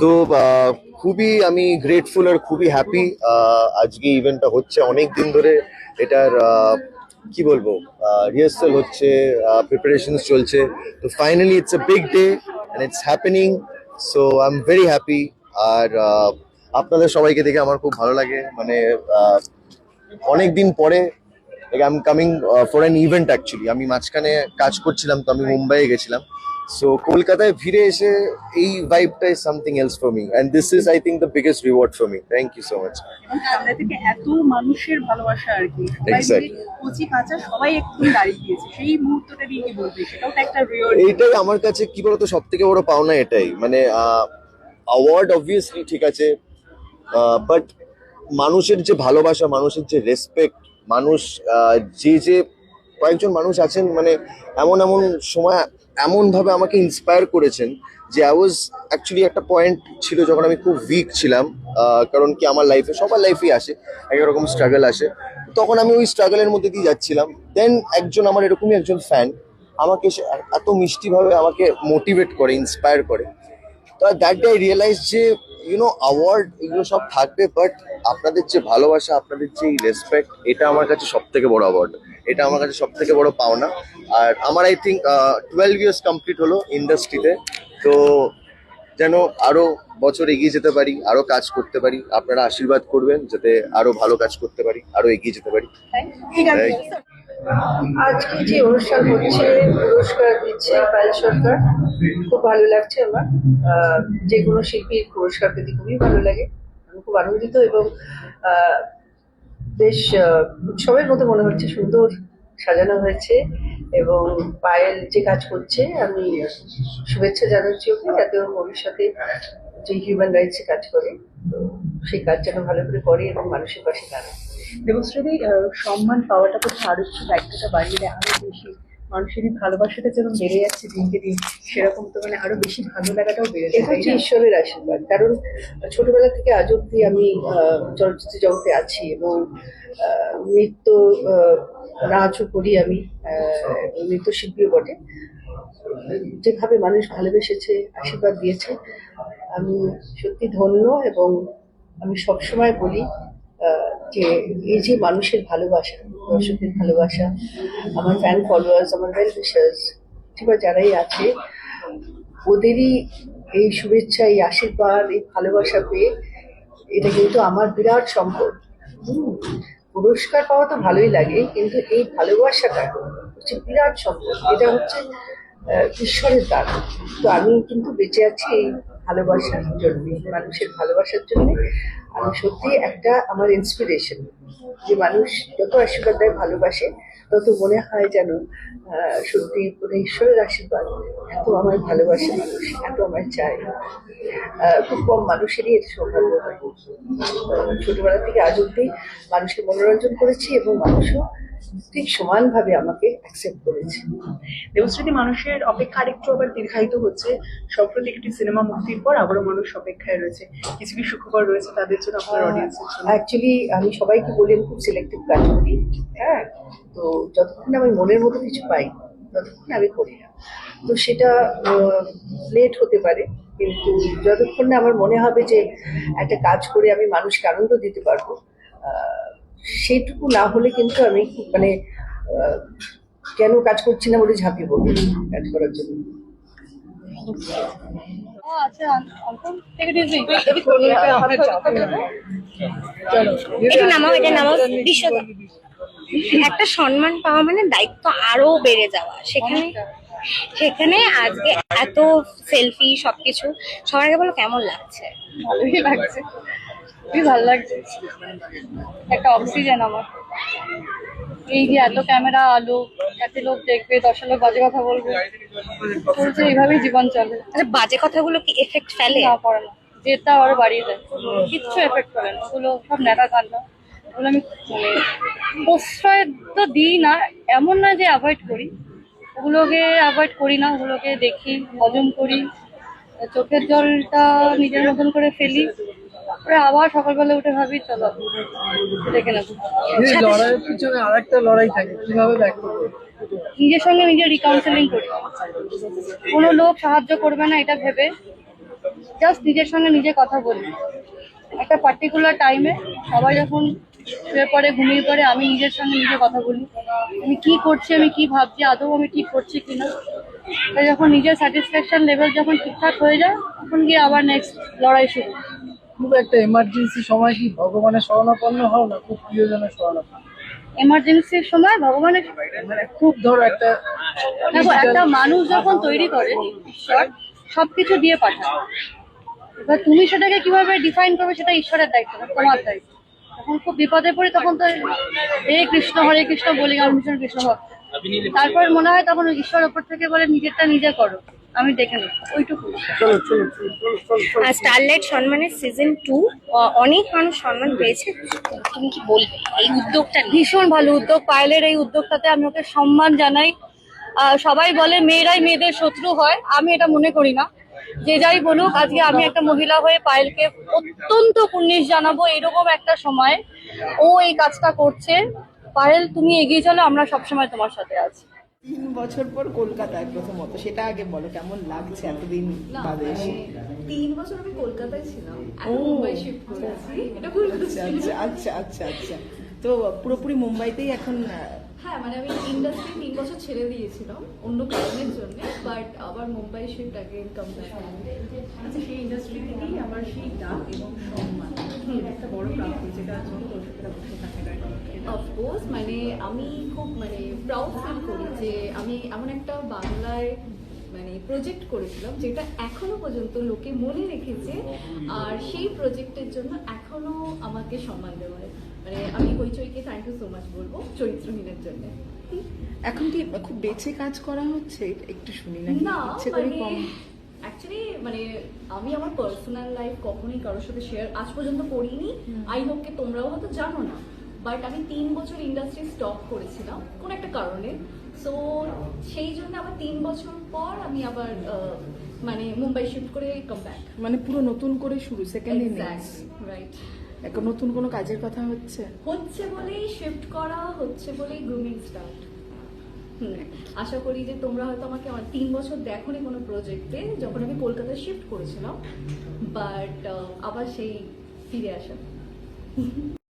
তো খুবই আমি গ্রেটফুল আর খুবই হ্যাপি আজকে ইভেন্টটা হচ্ছে। অনেক দিন ধরে এটার কি বলব রিহার্সাল হচ্ছে প্রিপারেশন চলছে। তো finally it's a big day and it's happening so I am very happy আর আপনাদের সবাইকে দেখে আমার খুব ভালো লাগে। মানে অনেক দিন পরে I am coming for an event actually আমি মাঝখানে কাজ করছিলাম, তো আমি মুম্বাইয়ে গেছিলাম। সো কলকাতায় ফিরে এসে এই ভাইবটা is something else for me and this is I think the biggest reward for me thank you so much সামনে থেকে এত মানুষের ভালোবাসা আর কি সবাই কচি কাঁচা সবাই একটু দাঁড়িয়ে গিয়েছে। সেই মুহূর্তটা নিয়ে কি বলবে? সেটাও তো একটা রিওয়ার্ড এইটাই আমার কাছে কি বলতো সব থেকে বড় পাওনা এটাই। মানে অ্যাওয়ার্ড অবভিয়াসলি ঠিক আছে বাট মানুষের যে ভালোবাসা মানুষের যে রেসপেক্ট মানুষ যে যে কয়েকজন মানুষ আছেন মানে এমন এমন সময় এমন ভাবে আমাকে ইন্সপায়ার করেছেন যে আই ওয়াজ অ্যাকচুয়ালি একটা পয়েন্ট ছিল যখন আমি খুব উইক ছিলাম কারণ কি আমার লাইফে সবার লাইফেই আসে এক রকম স্ট্রাগল আসে। তখন আমি ওই স্ট্রাগলের মধ্যে দিয়ে যাচ্ছিলাম। দেন একজন আমার এরকমই একজন ফ্যান আমাকে এত মিষ্টিভাবে আমাকে মোটিভেট করে ইন্সপায়ার করে। তো দ্যাট ডে রিয়েলাইজ যে ইউনো অ্যাওয়ার্ড এগুলো সব থাকবে বাট আপনাদের যে ভালোবাসা, আপনাদের যে রেসপেক্ট এটা আমার কাছে সব থেকে বড় অ্যাওয়ার্ড এটা আমার কাছে সব থেকে বড় পাওনা। আর আমার I think twelve years complete হলো ইন্ডাস্ট্রিতে তো যেন আরও বছর এগিয়ে যেতে পারি আরও কাজ করতে পারি আপনারা আশীর্বাদ করবেন যাতে আরও ভালো কাজ করতে পারি আরও এগিয়ে যেতে পারি. আজকে যে অনুষ্ঠান হচ্ছে পুরস্কার দিচ্ছে পায়েল সরকার খুব ভালো লাগছে আমার। যে কোনো শিল্পীর পুরস্কার পেতে খুবই ভালো লাগে। আমি খুব আনন্দিত এবং বেশ উৎসবের মতো মনে হচ্ছে সুন্দর সাজানো হয়েছে এবং পায়েল যে কাজ করছে, আমি শুভেচ্ছা জানাচ্ছি ওকে, যাতে ও ভবিষ্যতে যে হিউম্যান রাইটসে কাজ করে, তো সেই কাজ যেন ভালো করে করে এবং মানুষের পাশে দাঁড়ায়। দেবশ্রী সম্মান পাওয়াটা তো আরও একটু দায়িত্বটা বাড়িয়ে দেয়। আরও বেশি মানুষেরই ভালোবাসাটা যেন বেড়ে যাচ্ছে দিনকে দিন। সেরকম তো মানে আরও বেশি ভালো লাগাটাও বেড়ে এটা হচ্ছে ঈশ্বরের আশীর্বাদ। কারণ ছোটবেলা থেকে আজ অব্দি আমি চলচ্চিত্র জগতে আছি এবং নৃত্য নাচও করি আমি নৃত্যশিল্পীও বটে। যেভাবে মানুষ ভালোবেসেছে আশীর্বাদ দিয়েছে আমি সত্যি ধন্য এবং আমি সবসময় বলি যে এই যে মানুষের ভালোবাসা দর্শকের ভালোবাসা আমার ফ্যান ফলোয়ার্স আমার ওয়েল উইশার্স কিংবা যারাই আছে ওদেরই এই শুভেচ্ছা, এই আশীর্বাদ, এই ভালোবাসা পেয়ে এটা কিন্তু আমার বিরাট সম্পদ। পুরস্কার পাওয়া তো ভালোই লাগে, কিন্তু এই ভালোবাসাটা হচ্ছে বিরাট সম্পদ। এটা হচ্ছে ঈশ্বরের দান। তো আমি কিন্তু বেঁচে আছি এই ভালোবাসার জন্য মানুষের ভালোবাসার জন্য। আমি সত্যি একটা আমার ইন্সপিরেশন যে মানুষ যত আশীর্বাদ দেয় ভালোবাসে তত মনে হয় যেন সত্যি পুরো ঈশ্বরের আশীর্বাদ এত আমার ভালোবাসে মানুষ এত আমার আহ, খুব কম মানুষেরই এর সৌভাগ্য হয়। ছোটবেলা থেকে আজ অব্দি মানুষকে মনোরঞ্জন করেছি এবং মানুষও ঠিক সমানভাবে আমাকে অ্যাকসেপ্ট করেছে। দেবশ্রীতি মানুষের অপেক্ষা আরেকটু আবার দীর্ঘায়িত হচ্ছে। সম্প্রতি একটি সিনেমা মুক্তির পর আবারও মানুষ অপেক্ষায় রয়েছে। কিছু কি সুখবর রয়েছে তাদের জন্য আপনার অডিয়েন্সের জন্য? অ্যাকচুয়ালি আমি সবাইকে বলি আমি খুব সিলেক্টিভ কাজ করি হ্যাঁ? তো যতক্ষণ আমি মনের মতো কিছু পাই ততক্ষণ আমি করি না। তো সেটা লেট হতে পারে কিন্তু যতক্ষণ না আমার মনে হবে যে একটা কাজ করে আমি মানুষকে আনন্দ দিতে পারব আহ, সেইটুকু না হলে কিন্তু আমি খুব মানে কেন কাজ করছি না বলে ঝাঁপিয়ে পড়ব কাজ করার জন্য। দাও। একটা সম্মান পাওয়া মানে দায়িত্ব আরও বেড়ে যাওয়া। সেখানে সেখানে আজকে এত সেলফি সবকিছু সবার আগে বলো কেমন লাগছে? ভালোই লাগছে। খুবই ভালো লাগছে। একটা অক্সিজেন আমার। এই যে এত ক্যামেরা আলো এত লোক দেখবে দশটা লোক বাজে কথা বলবে। বলছে এইভাবেই জীবন চলে। আচ্ছা বাজে কথাগুলো কি এফেক্ট ফেলে? না পড়ে না। জেদটা আরও বাড়িয়ে দেয়। কিচ্ছু এফেক্ট করে না। ওগুলো সব নেতা কান্না ওগুলো আমি মানে প্রশ্রয় তো দিই না। এমন না যে অ্যাভয়েড করি। ওগুলোকে অ্যাভয়েড করি না। ওগুলোকে দেখি হজম করি। চোখের জলটা নিজের মতন করে ফেলি। তারপরে আবার সকালবেলা উঠে ভাবি চলো দেখে নেব লড়াইয়ের পিছনে আরেকটা লড়াই থাকে কীভাবে নিজের সঙ্গে নিজে রিকাউন্সেলিং করি। কোনো লোক সাহায্য করবে না এটা ভেবে। জাস্ট নিজের সঙ্গে নিজে কথা বলি। একটা পার্টিকুলার টাইমে সবাই যখন শুয়ে পড়ে ঘুমিয়ে পড়ে আমি নিজের সঙ্গে নিজে কথা বলি। আমি কি করছি আমি কি ভাবছি আদৌ আমি ঠিক করছি কিনা? তাই যখন নিজের স্যাটিসফ্যাকশন লেভেল যখন ঠিকঠাক হয়ে যায় তখন গিয়ে আবার নেক্সট লড়াই শুরু। খুব একটা এমার্জেন্সি সময় কি ভগবানের শরণাপন্ন হও না? খুব প্রিয়জনের শরণাপন্ন? এমার্জেন্সির সময় ভগবানের মানে খুব ধরো একটা দেখো একটা মানুষ যখন তৈরি করে ঈশ্বর সবকিছু দিয়ে পাঠায়। এবার তুমি সেটাকে কীভাবে ডিফাইন করবে সেটা ঈশ্বরের দায়িত্ব তোমার দায়িত্ব? তখন খুব বিপদে পড়ি তখন তো হে কৃষ্ণ হরে কৃষ্ণ বলি আমি ভীষণ কৃষ্ণ ভক্ত। তারপর মনে হয় তখন ঈশ্বর ওপর থেকে বলে নিজেরটা নিজে করো। আমি দেখে নেব ওইটুকু। আর স্টারলাইট সম্মানের সিজন টু অনেক মানুষ সম্মান পেয়েছে। তুমি কি বলবে? এই উদ্যোগটা ভীষণ ভালো উদ্যোগ। পায়েলের এই উদ্যোগটাতে আমি ওকে সম্মান জানাই। আহ, সবাই বলে মেয়েরাই মেয়েদের শত্রু হয়। আমি এটা মনে করি না। যে যাই বলুক আজকে আমি একটা মহিলা হয়ে পায়েলকে অত্যন্ত কুর্নিশ জানাব এরকম একটা সময়। ও এই কাজটা করছে। পায়েল তুমি এগিয়ে চলো আমরা সবসময় তোমার সাথে আছি। তিন বছর পর কলকাতায় প্রথমত সেটা আগে বলো কেমন লাগছে এতদিন বাদে এসে? তিন বছর আমি কলকাতায় ছিলাম এখন মুম্বাই শিফট করেছি। আচ্ছা আচ্ছা আচ্ছা আচ্ছা আচ্ছা। তো পুরোপুরি মুম্বাইতেই এখন হ্যাঁ মানে আমি ইন্ডাস্ট্রি তিন বছর ছেড়ে দিয়েছিলাম অন্য কারণের জন্য বাট আবার মুম্বাই শিফট অ্যাগেন কাম আচ্ছা সেই ইন্ডাস্ট্রি থেকেই আমার সেই ডাক এবং সম্মান। একটা বড় প্রাপ্তি যেটা যত দর্শকেরা বসে থাকে অফকোর্স মানে আমি খুব মানে প্রাউড ফিল করি যে আমি এমন একটা বাংলায় মানে প্রজেক্ট করেছিলাম যেটা এখনও পর্যন্ত লোকে মনে রেখেছে আর সেই প্রজেক্টের জন্য এখনও আমাকে সম্মান দেওয়া হয়। মানে আমি হইচইকে থ্যাংক ইউ সো মাচ বলব চরিত্রহীনের জন্য। এখন কি খুব বেছে কাজ করা হচ্ছে? একটু শুনি না ইচ্ছে করে মানে কম। অ্যাকচুয়ালি মানে আমি আমার পার্সোনাল লাইফ কখনোই কারোর সাথে শেয়ার আজ পর্যন্ত করিনি। আই হোপ তোমরাও হয়তো জানো না। বাট আমি তিন বছর ইন্ডাস্ট্রি স্টপ করেছিলাম কোন একটা কারণে। সো সেই জন্য আবার তিন বছর পর আমি আবার মানে মুম্বাই শিফট করে কাম ব্যাক মানে পুরো নতুন করে শুরু সেকেন্ড ইনিংস রাইট এখন নতুন কোনো কাজের কথা হচ্ছে? হচ্ছে বলেই শিফট করা হচ্ছে বলেই গ্রুমিং স্টার্ট আশা করি যে তোমরা হয়তো আমাকে আমার তিন বছর দেখোনি কোনো প্রজেক্টে যখন আমি কলকাতায় শিফট করেছিলাম। বাট আবার সেই ফিরে আসা।